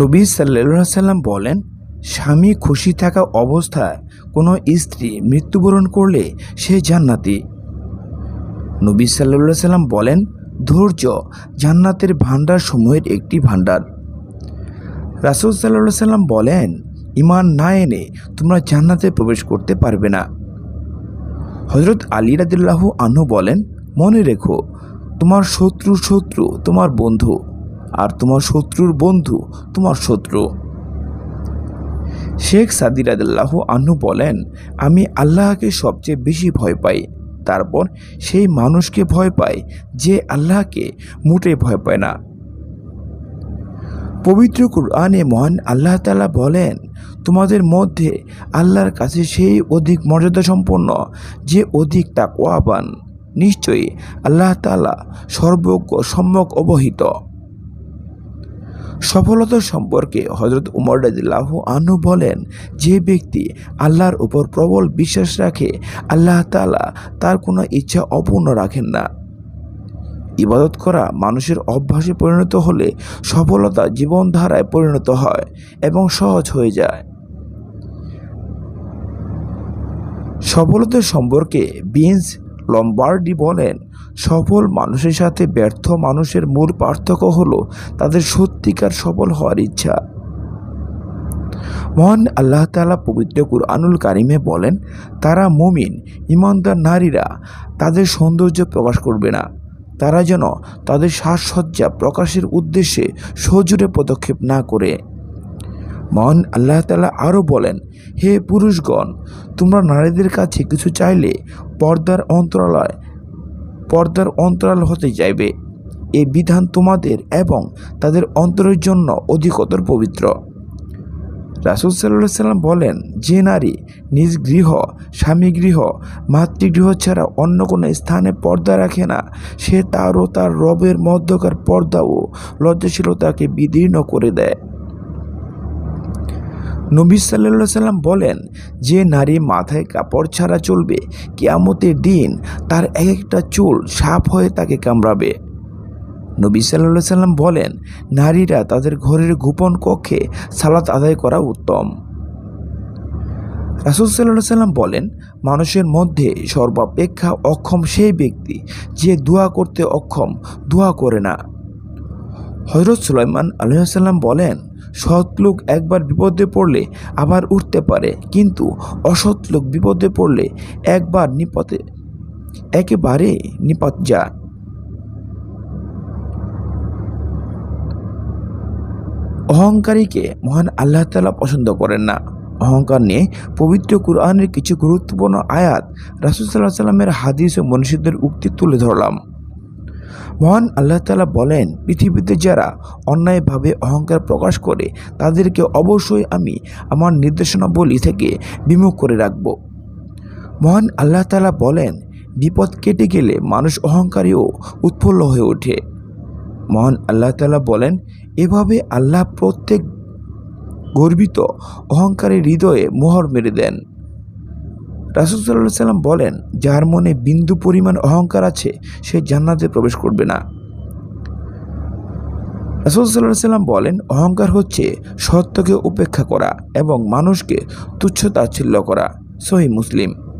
নবী সাল্লাহ সাল্লাম বলেন, স্বামী খুশি থাকা অবস্থায় কোনো স্ত্রী মৃত্যুবরণ করলে সে জান্নাতি। নবী সাল্লাহ সাল্লাম বলেন, ধৈর্য জান্নাতের ভাণ্ডার সমূহের একটি ভাণ্ডার। রাসুল সাল্লাহ সাল্লাম বলেন ইমান না এনে তোমরা জান্নাতে প্রবেশ করতে পারবে না। হজরত আলী রাদিল্লাহ আনহু বলেন, মনে রেখো, তোমার শত্রু শত্রু তোমার বন্ধু। আর তোমার শত্রুর বন্ধু তোমার শত্রু। শেখ সাদি রাদিল্লাহ আনহু বলেন, আমি আল্লাহকে সবচেয়ে বেশি ভয় পাই। তারপর সেই মানুষকে ভয় পাই যে আল্লাহকে মোটে ভয় পায় না। পবিত্র কুরআনে মহান আল্লাহ তালা বলেন, তোমাদের মধ্যে আল্লাহর কাছে সেই অধিক মর্যাদা সম্পন্ন যে অধিক তাকওয়াবান। নিশ্চয়ই আল্লাহ তালা সর্বজ্ঞ, সম্যক, অবহিত। সফলতা সম্পর্কে হজরত উমর রাদিল্লাহ আনু বলেন, যে ব্যক্তি আল্লাহর উপর প্রবল বিশ্বাস রাখে, আল্লাহ তালা তার কোনো ইচ্ছা অপূর্ণ রাখেন না। ইবাদত করা মানুষের অভ্যাসে পরিণত হলে সফলতা জীবনধারায় পরিণত হয় এবং সহজ হয়ে যায়। সফলতা সম্পর্কে বিন্স লম্বার্ডি বলেন, সফল মানুষের সাথে ব্যর্থ মানুষের মূল পার্থক্য হলো তাদের সত্যিকার সফল হওয়ার ইচ্ছা। মহান আল্লাহ তালা পবিত্র কুরআনুল কারিমে বলেন, তারা মুমিন ইমানদার নারীরা, তাদের সৌন্দর্য প্রকাশ করবে না। তারা যেন তাদের সাজসজ্জা প্রকাশের উদ্দেশ্যে সজুরে পদক্ষেপ না করে। মহান আল্লাহ তালা আরও বলেন, হে পুরুষগণ, তোমরা নারীদের কাছে কিছু চাইলে পর্দার অন্তরালয়, পর্দার অন্তরাল হতে চাইবে এ বিধান তোমাদের এবং তাদের অন্তরের জন্য অধিকতর পবিত্র। রাসুল সাল্লাহ সাল্লাম বলেন, যে নারী নিজ গৃহ, স্বামী গৃহ, মাতৃগৃহ ছাড়া অন্য কোনো স্থানে পর্দা রাখে না, সে তারও তার রবের মধ্যকার পর্দা ও লজ্জাশীলতাকে বিদীর্ণ করে দেয়। নবী সাল্লা সাল্লাম বলেন, যে নারী মাথায় কাপড় ছাড়া চলবে, কেয়ামতের দিন তার এক একটা চুল সাপ হয়ে তাকে কামড়াবে। নবী সাল্লা সাল্লাম বলেন, নারীরা তাদের ঘরের গোপন কক্ষে সালাত আদায় করা উত্তম। রাসুল সাল্লাহ সাল্লাম বলেন, মানুষের মধ্যে সর্বাপেক্ষা অক্ষম সেই ব্যক্তি যে দোয়া করতে অক্ষম, দোয়া করে না। হজরত সুলাইমান আলহাম বলেন সৎ লোক একবার বিপদে পড়লে আবার উঠতে পারে। কিন্তু অসৎ লোক বিপদে পড়লে একবার নিপথে, একেবারে নিপাত যায়। অহংকারীকে মহান আল্লাহ তালা পছন্দ করেন না। অহংকার নিয়ে পবিত্র কুরআনের কিছু গুরুত্বপূর্ণ আয়াত রাসুল সাল্লাহ সাল্লামের হাদিস ও মনীষীদের উক্তি তুলে ধরলাম। মহান আল্লাহ তালা বলেন, পৃথিবীতে যারা অন্যায়ভাবে অহংকার প্রকাশ করে, তাদেরকে অবশ্যই আমি আমার নির্দেশনাবলী থেকে বিমুখ করে রাখব। মহান আল্লাহ তালা বলেন, বিপদ কেটে গেলে মানুষ অহংকারী ও উৎফুল্ল হয়ে ওঠে। মহান আল্লাহ তালা বলেন, এভাবে আল্লাহ প্রত্যেক গর্বিত অহংকারী হৃদয়ে মোহর মেরে দেন। রাসুল সাল্লাহ সাল্লাম বলেন যার মনে বিন্দু পরিমাণ অহংকার আছে, সে জান্নাতে প্রবেশ করবে না। রাসুল সাল্লাহ সাল্লাম বলেন, অহংকার হচ্ছে সত্যকে উপেক্ষা করা এবং মানুষকে তুচ্ছতাচ্ছিল্য করা। সহি মুসলিম।